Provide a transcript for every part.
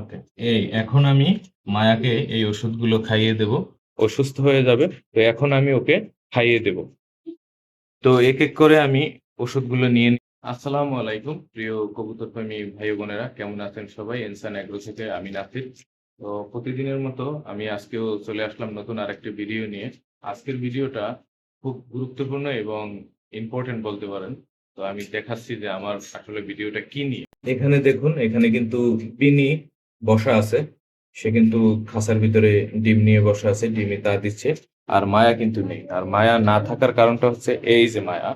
ওকে এই এখন আমি মায়াকে এই ওষুধগুলো খাইয়ে দেব। অসুস্থ হয়ে যাবে তো এখন আমি ওকে খাইয়ে দেব। তো এক এক করে আমি ওষুধগুলো নিয়ে আসসালামু আলাইকুম প্রিয় কবুতর প্রেমী ভাই বোনেরা কেমন আছেন সবাই? এনসান অ্যাগ্রো থেকে আমি নাসির। তো প্রতিদিনের মতো আমি আজকেও চলে আসলাম নতুন আরেকটি ভিডিও নিয়ে। আজকের ভিডিওটা খুব গুরুত্বপূর্ণ এবং ইম্পর্টেন্ট বলতে পারেন। তো আমি দেখাচ্ছি যে আমার আসলে ভিডিওটা কি নিয়ে। এখানে দেখুন এখানে কিন্তু বিনি বসা আছে। সে কিন্তু খাঁচার ভিতরে ডিম নিয়ে বসা আছে ডিমে তা দিচ্ছে। আর মায়া কিন্তু নেই। আর মায়া না থাকার কারণটা হচ্ছে এই যে মায়া।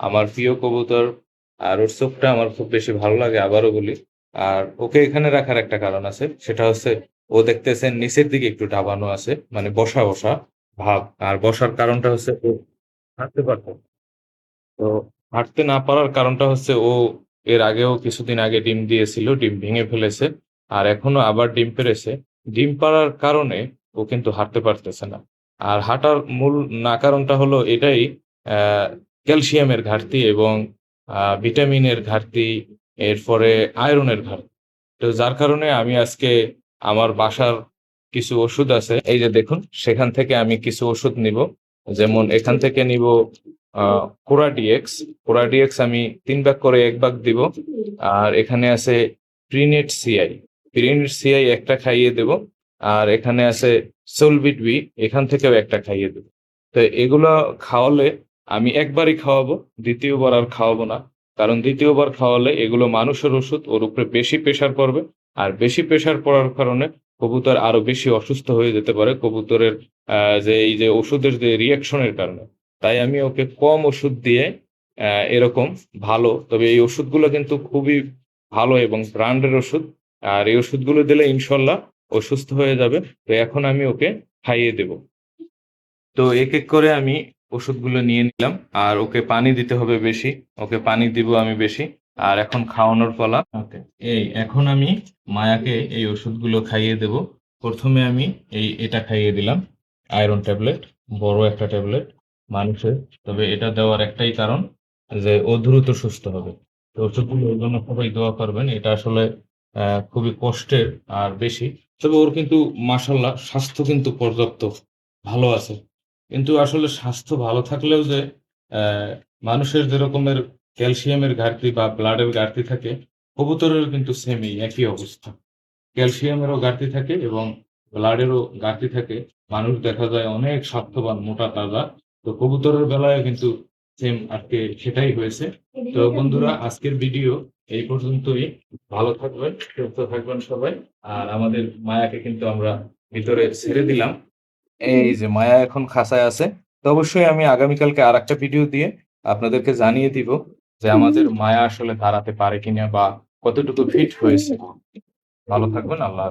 আমার প্রিয় কবুতর আর ওর চোখটা আমার খুব বেশি ভালো লাগে, আবারও বলি। আর ওকে এখানে রাখার একটা কারণ আছে। সেটা হচ্ছে ও দেখতেছেন নিচের দিকে একটু ডাবানো আছে মানে বসা বসা ভাব। আর বসার কারণটা হচ্ছে ও হাঁটতে পারতো। তো হাঁটতে না পারার কারণটা হচ্ছে ও এর আগেও কিছুদিন আগে ডিম দিয়েছিল, ডিম ভেঙে ফেলেছে। আর এখনও আবার ডিম পেরেছে। ডিম পাড়ার কারণে ও কিন্তু হাঁটতে পারতেছে না। আর হাঁটার মূল না কারণটা হলো এটাই ক্যালসিয়ামের ঘাটতি এবং ভিটামিনের ঘাটতি, এরপরে আয়রনের ঘাটতি। তো যার কারণে আমি আজকে আমার বাসার কিছু ওষুধ আছে, এই যে দেখুন, সেখান থেকে আমি কিছু ওষুধ নিব। যেমন এখান থেকে নিব কোরাডিএক্স। কোরাডিএক্স আমি তিন ভাগ করে এক ভাগ দিব। আর এখানে আছে প্রিনেট সিআই। প্রিনেট সিআই একটা খাইয়ে দেব, আর এখানে আছে সোলবিট বি এখান থেকেও একটা খাইয়ে দেব। তো এগুলো খাওয়ালে আমি একবারই খাওয়াবো, দ্বিতীয়বার আর খাওয়াবো না। কারণ দ্বিতীয়বার খাওয়ালে এগুলো মানুষের ওষুধ, ওর উপরে বেশি প্রেশার পড়বে, আর বেশি প্রেশার পড়ার কারণে কবুতর আরও বেশি অসুস্থ হয়ে যেতে পারে কবুতরের যে এই যে ওষুধের যে রিয়াকশনের কারণে। তাই আমি ওকে কম ওষুধ দিয়ে এরকম ভালো, তবে এই ওষুধগুলো কিন্তু খুবই ভালো এবং ব্র্যান্ডের ওষুধ। আর এই ওষুধগুলো দিলে ইনশাল্লাহ ও সুস্থ হয়ে যাবে। তো এখন আমি ওকে খাইয়ে দেব। তো এক এক করে আমি ওষুধগুলো নিয়ে নিলাম। আর ওকে পানি দিতে হবে বেশি। ওকে পানি দিব আমি বেশি। আর এখন খাওয়ানোর পালা। এই এখন আমি মায়াকে এই ওষুধগুলো খাইয়ে দেব। প্রথমে আমি এই এটা খাইয়ে দিলাম। আয়রন ট্যাবলেট, বড় একটা ট্যাবলেট মানুষের। তবে এটা দেওয়ার একটাই কারণ যে ও দ্রুত সুস্থ হবে। তো ওষুধগুলো ওর জন্য সবাই দোয়া করবেন। এটা আসলে খুবই কষ্টের আর বেশি। তবে ওর কিন্তু মাসাল্লাহ স্বাস্থ্য কিন্তু পর্যাপ্ত ভালো আছে। কিন্তু আসলে স্বাস্থ্য ভালো থাকলেও যে মানুষের যেরকমের ক্যালসিয়ামের ঘাটতি বা ব্লাডের ঘাটতি থাকে কবুতরের কিন্তু সেমই একই অবস্থা। ক্যালসিয়ামেরও ঘাটতি থাকে এবং ব্লাডেরও ঘাটতি থাকে। মানুষ দেখা যায় অনেক স্বাস্থ্যবান, মোটা, তাজা। তো কবুতরের বেলায় কিন্তু সেম আজকে সেটাই হয়েছে। তো বন্ধুরা, আজকের ভিডিও এই পর্যন্তই। ভালো থাকবেন, সুস্থ থাকবেন সবাই। আর আমাদের মায়াকে কিন্তু আমরা ভিতরে ছেড়ে দিলাম। এই যে মায়া এখন খাসায় আছে, তো অবশ্যই আমি আগামীকালকে আর একটা ভিডিও দিয়ে আপনাদেরকে জানিয়ে দিব যে আমাদের মায়া আসলে দাঁড়াতে পারে কিনা বা কতটুকু ফিট হয়েছে। ভালো থাকবেন, আল্লাহ।